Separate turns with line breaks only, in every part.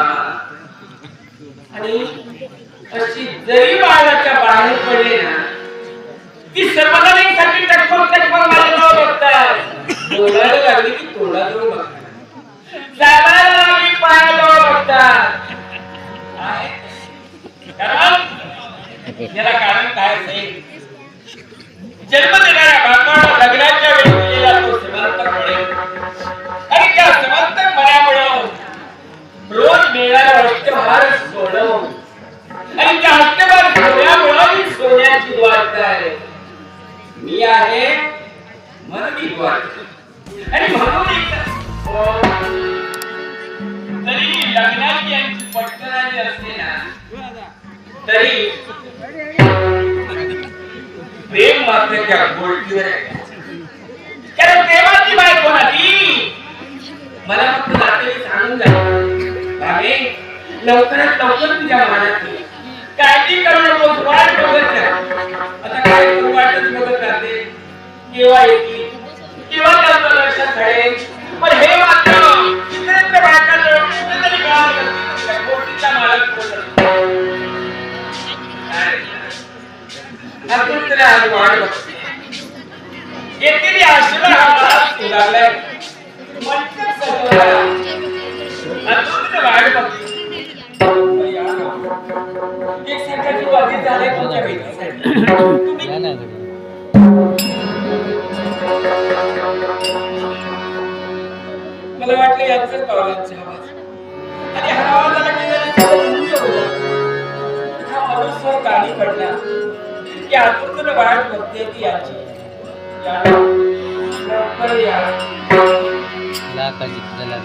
अक्षर आणि अशी जरी बाळाच्या बाहेर पडली ना ती सर्वजणांसाठी टक्कर टक्कर माझ्याजवळ बघतात. बोलायला लागली की तोंडाजवळ बघतात. चालायला लागली पायाजवळ बघतात. कारण याला कारण काय असेल? जन्म देणाऱ्या बापाला लग्नाच्या सोडवून आणि त्या सोन्याची आहे मी आहे आणि म्हणून हो. तरी लग्नाची यांची असते ना तरी प्रेम मात्र त्या गोष्टीवर आहे. लवकरात लवकर तुझ्या मनात काय काळजी करू नको वाट बघत आता काय तू वाटच बघत राहते? केव्हा येतील? केव्हा त्यांचं लक्षात घडेल पण हे मात्र चित्रातल्या बायकांना कुठेतरी कळालं गोष्टीचा मालक आपण तरी आज वाट बघते येथील आशेला हा माणूस लागलाय. वाट बघते झाले तुमच्या मला वाटलं यांचं पावलांचा आवाज. आणि हा आवाज आला की जरा शांत होतं. हा मनुष्य गाणी पडला. की आतून वाट बघते ती याची
त्याला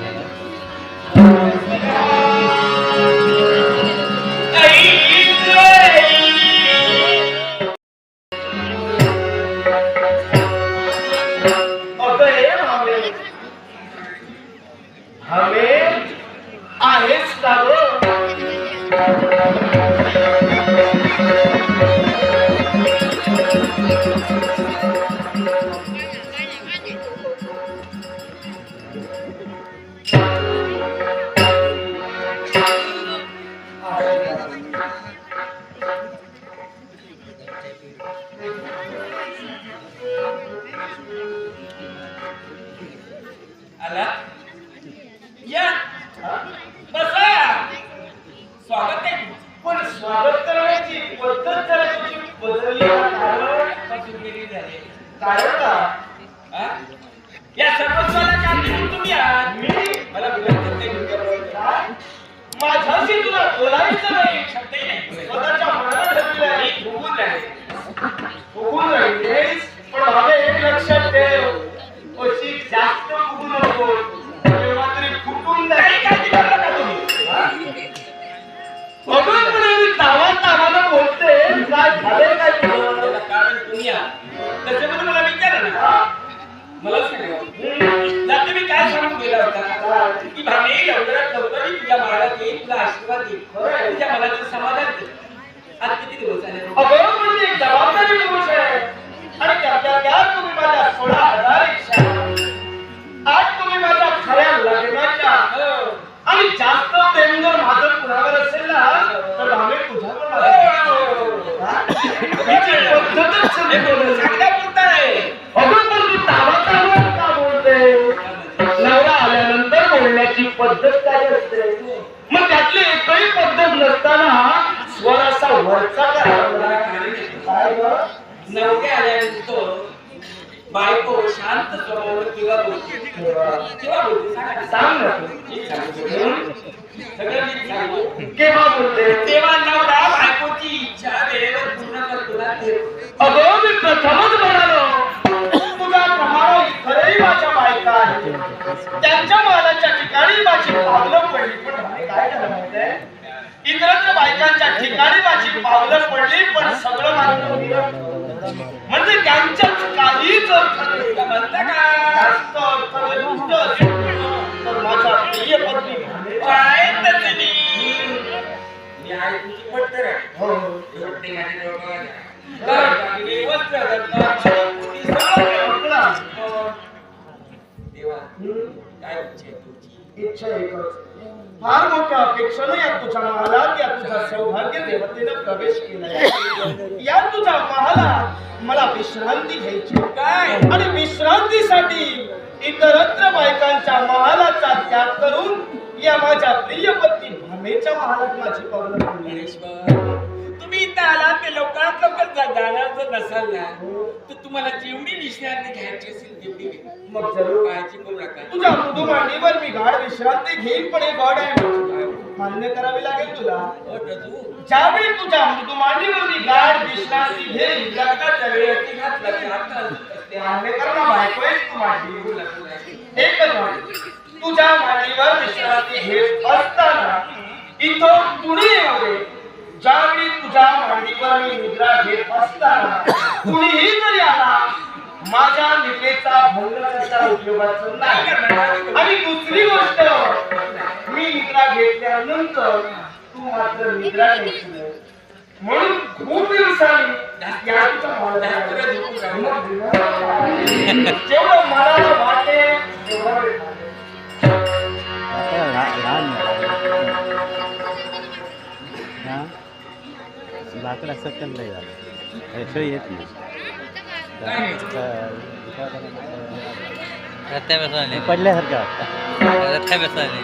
या बसा स्वागत आहे तुमचं.
पण स्वागत करण्याची पद्धत जरा तुझी बदलली का?
झाली.
कारण
हा? या सर्वस्वाला कारणीभूत तुम्ही आहात
मी
मला?
माझ्याशी तुला बोलायचं नाही. स्वतःच्या मनात ठरवलंय
मी फुगून राहिले.
राहिलेस पण भावे एक लक्षात काय झालंय काय
त्याला कारण तुम्ही आहात. त्याच्यामध्ये मला विचारा ना. मला सांगा जाते मी काय सांगून गेला होता? की भावे लवकरात लवकर मी तुझ्या मनात येईल तुला आशीर्वाद देईल तुझ्या मनाचं समाधान देईल आज किती दिवस झाले?
अगं एक जबाबदारी आहे
किंवा बोलते किंवा बोलते सांगा ना.
सांग ना तू.
नीट सांगतो. सगळं नीट सांगतो.
केव्हा बोलते
तेव्हा नवरा बायकोची इच्छा वेळेवर पूर्ण करतो ना ते.
अगं मी प्रथमच म्हणालो तुझ्या प्रमाणे खरंही माझ्या बायका आहेत त्यांच्या मालाच्या ठिकाणी माझी पावलं पडली पण काय झालं बायकांच्या ठिकाणी माझी पावलं पडली पण सगळं मात्र. म्हणजे त्यांच्याच काहीच अर्थ
म्हणता का सगळं
म्हटलं,
हो. देवा
हम्म,
काय इच्छा आहे तुझी
इच्छा एकच फार मोठ्या अपेक्षेनं या तुझ्या महालात या तुझ्या सौभाग्य देवतेनं प्रवेश केलाय या तुझ्या महालात मला विश्रांती घ्यायची
काय?
आणि विश्रांतीसाठी इतरत्र बायकांच्या महालाचा त्याग करून या माझ्या प्रिय पत्नी भामेच्या महालात माझी
बाबा, तुम्ही इथं आलात ते लवकरात लवकर जाणार जर नसाल ना तर तुम्हाला जेवढी विश्रांती घ्यायची असेल तेवढी.
मग जरूर.
काळजी करू नका.
तुझ्या मृदू मांडीवर मी गाढ विश्रांती घेईन पण एक अट आहे मान्य करावी लागेल तुला.
हो.
ज्यावेळी तुझ्या मृदू मांडीवर मी गाढ विश्रांती घेईन
लग्नाच्या घातला की आता ते
मान्य कर ना बायको तू माझी. एकच वाट. तुझ्या मांडीवर विश्रांती घेत असताना इथं कुणी ज्यावेळी तुझ्या मांडीवर मी निद्रा घेत असताना कुणीही जरी आला. माझ्या निद्रेचा भंग त्याच्या उपयोगाचं नाही. आणि दुसरी गोष्ट मी निद्रा घेतल्यानंतर तू मात्र निद्रा घेतलं. म्हणून खूप दिवसांनी जेवढं मला वाटेल तेवढं
लाकडा सकल नाही झालं हे येत नाही पडल्यासारखं वाटतं
बसवाले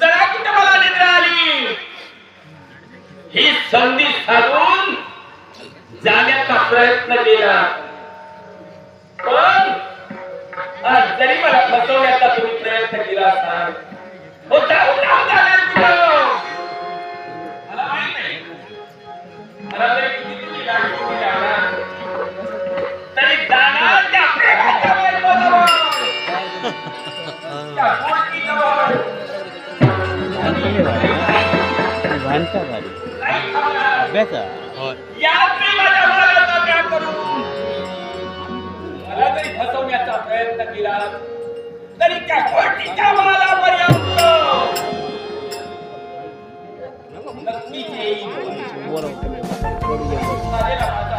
जरा कुठं मला निद्रा आली ही संधी साधून जाण्याचा प्रयत्न केला पण आज जरी मला फसवण्याचा तुम्ही प्रयत्न केला असाल हो जाऊ जाऊ जाणार कुठं? मला माहीत आहे. मला जरी किती तुम्ही गाडी तरी जाणार त्या प्रेमाच्या बाहेर बोलावं गोष्टीजवळ.
भांडता गाडी
नाही थांबणार.
अभ्यासा
या प्रेमाच्या मार्गाचा त्याग करून मला जरी फसवण्याचा प्रयत्न केला तरी त्या गोष्टीच्या मालापर्यंत नक्कीच येईल झालेला माझा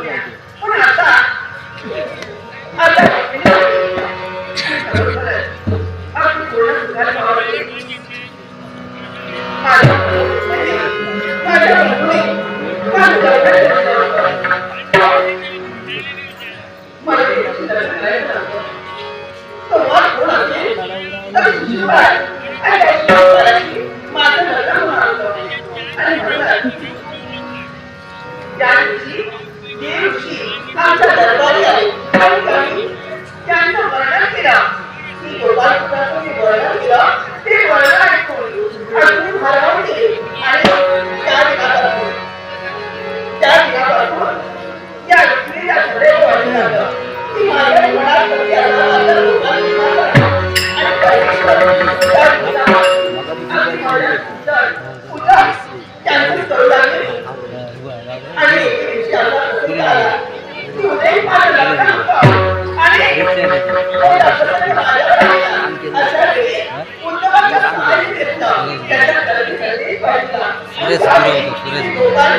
Okay. सुरेश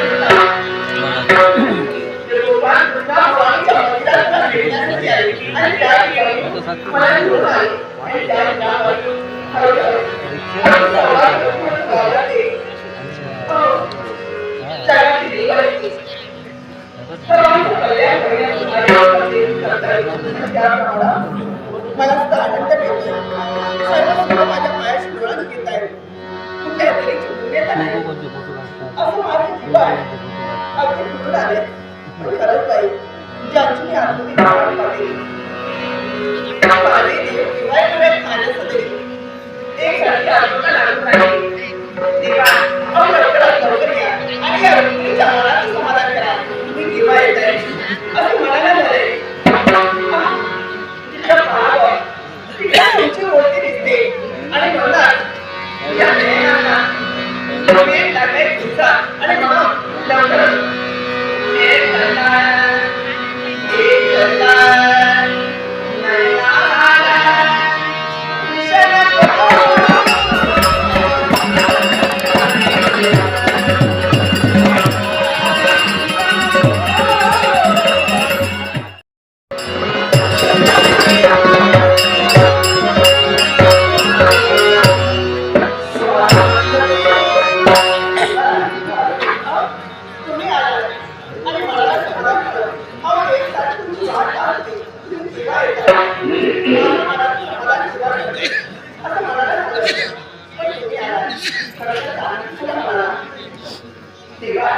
तेव्हा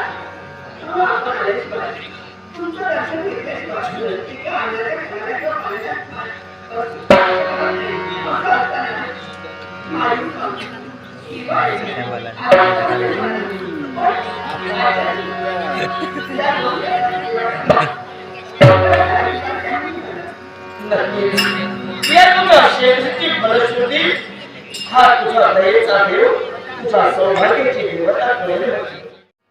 तुमचं लक्ष घेतलेच वाचलं की ते आंधळ्या खाण्यात किंवा हा तुझा दयेचा देव तुझा सौभाग्याची देवता
करेल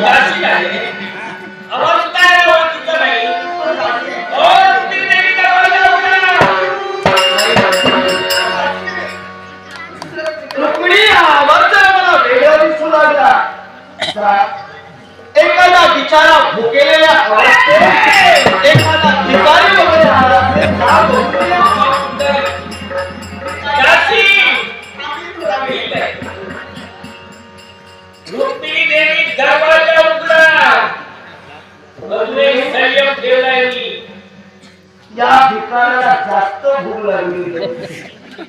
Gracias.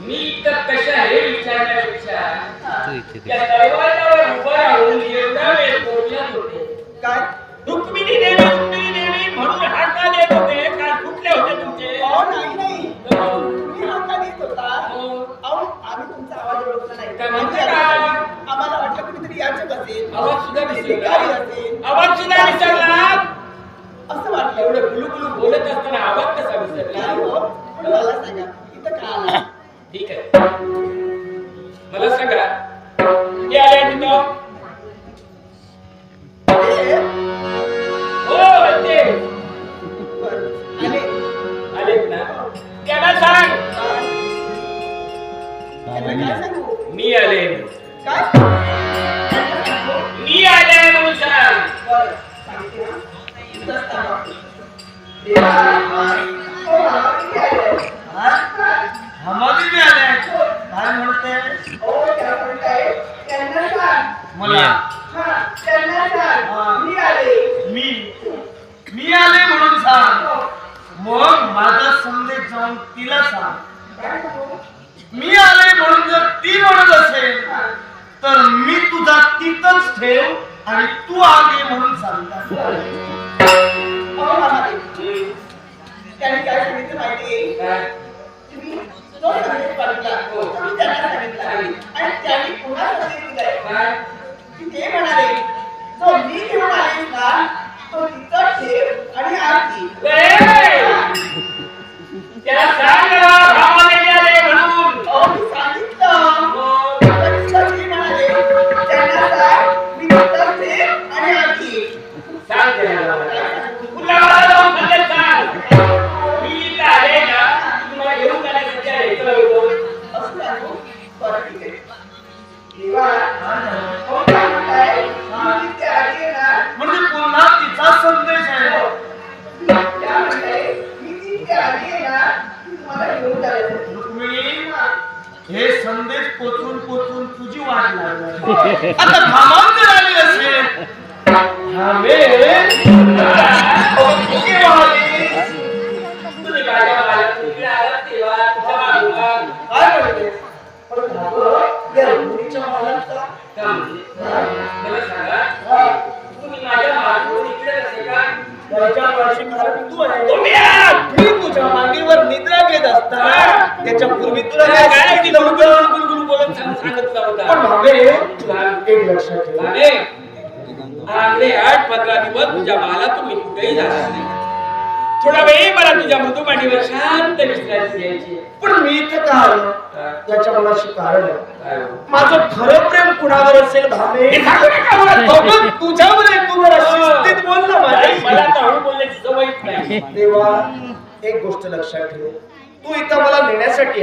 मी तर कशा हे विचारण्यापेक्षा त्या दरवाजावर उभा राहून एवढा वेळ बोलत होते
काय
रुक्मिणी देवी रुक्मिणी देवी म्हणून हाका देत होते काल कुठले होते तुमचे
अहो, नाही, नाही.
हो.
देत होता.
हो.
अहो, आम्ही तुमचा आवाज ओळखला नाही.
काय म्हणता
आमच्या
का?
घरी आम्हाला वाटलं कुणीतरी याचक असेल.
आवाज सुद्धा विसरला
असेल.
आवाज सुद्धा विसरला
असं वाटलं.
एवढं गुलू गुलू बोलत असताना आवाज कसा विसरला
हो. मला सांगा, इथं का आला?
ठीक आहे मला सांगा ते आले तिथं हो ते
आले.
ना त्यांना सांग? मी आले? मी आले म्हणून सांग
बरं, सांगते. मी आले.
मी मी आले म्हणून सांग मग माझा संदेश जाऊन तिला सांग मी आले म्हणून जर ती म्हणत असेल तर मी तुझा तिथंच ठेव आणि तू आले म्हणून सांगता
अहो, महादेव. त्यांनी काय सांगितलं माहितीये
काय?
तुम्ही जो आणि त्यांनी पुन्हा संदेश
你
别
过来！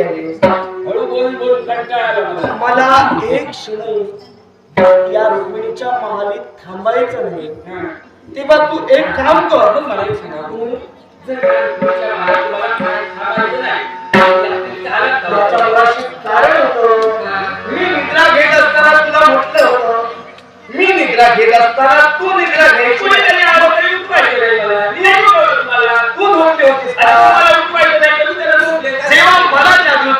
हळू कंटाळा आला मला
मला एक क्षण या रुक्मिणीच्या महालीत थांबायचं नाही
हं.
तेव्हा तू एक काम कर
म्हणून मला एक सांगा तू जर तुमच्या मागे मला थांबायचं नाही तर झालं
याच्या
का?
मनाशी कारण होतं मी निद्रा घेत असताना तुला म्हटलं होतं मी निद्रा घेत असताना तू निद्रा घ्यायची
कुणीतरी तरी मला. मी नाही.
तू झोपली होतीस का?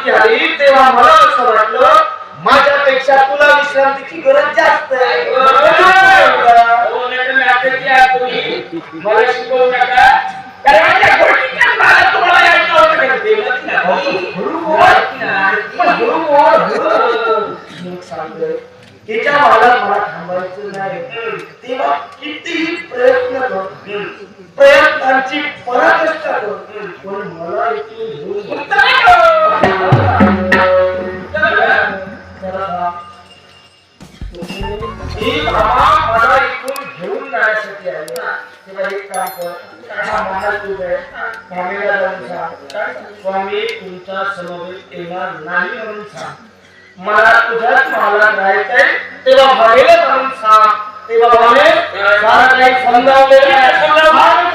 विश्रांती आली तेव्हा मला असं वाटलं
माझ्यापेक्षा तुला विश्रांतीची गरज जास्त आहे. त्याच्या मला तुम्हाला नाही हो, हो, हो. मला मला थांबायचं नाही. तेव्हा कितीही प्रयत्न करतो प्रयत्नांची पराचेष्टा करतो मला मला इथून जाऊन सांग. स्वामी तुमचा समवेत येणार नाही म्हणून सांग. मला तुझ्याच मला जायचंय. तेव्हा बघेल सांग. तेव्हा मला सारा काही समजावलेलं आहे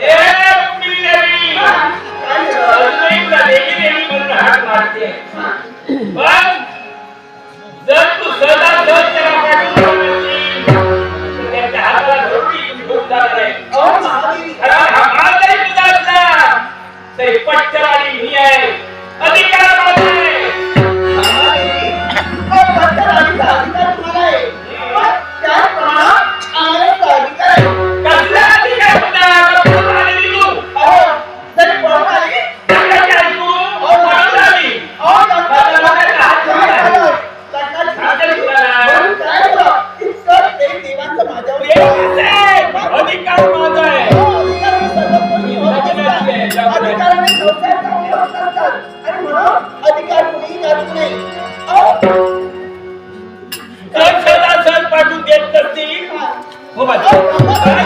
Yeah. 我把钱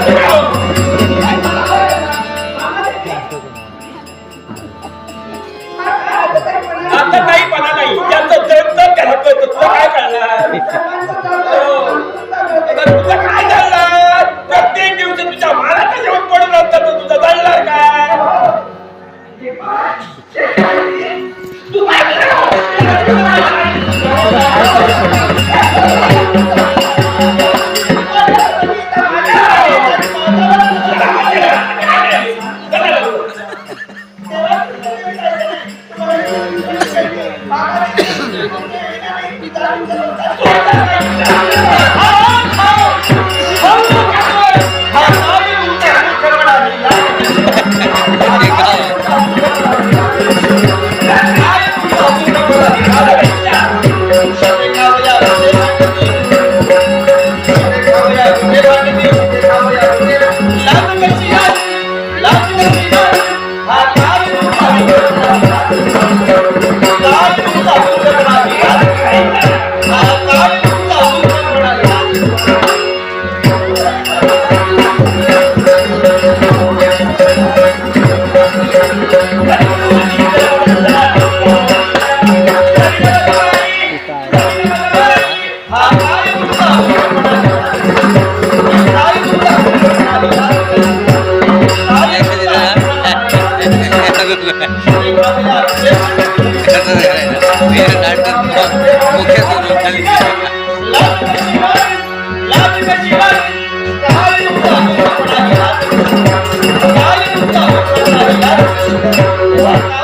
Amen.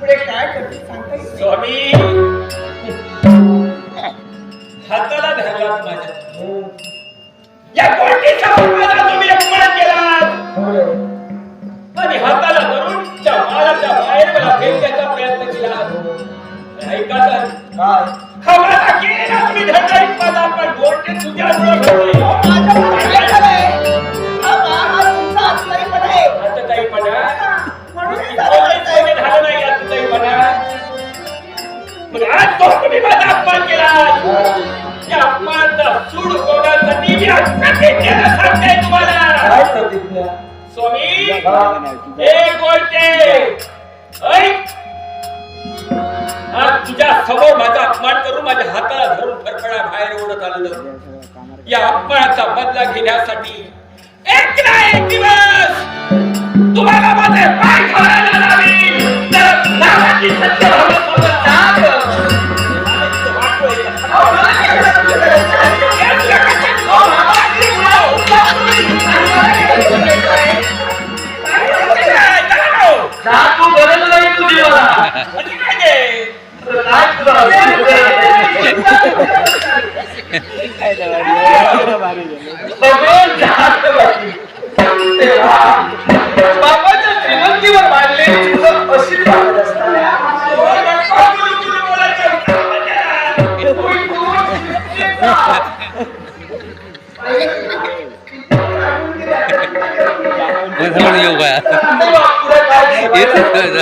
पुढे
काय
करते सांगता नाही.
स्वामी हाताला धरलात माझ्या या गोष्टीचा माझा तुम्ही अपमान केला. आणि हाताला धरून त्या माळाच्या बाहेर मला फेकण्याचा प्रयत्न केला ऐका
काय?
तुझ्या समोर माझा अपमान करून माझ्या हाताला धरून फरफडा बाहेर ओढत आलेलं. या अपमानाचा बदला घेण्यासाठी एक ना एक दिवस तुम्हाला माझे पाय धरायला लावीन. तर नावाची सत्य भावनासोबत
தீர்த்து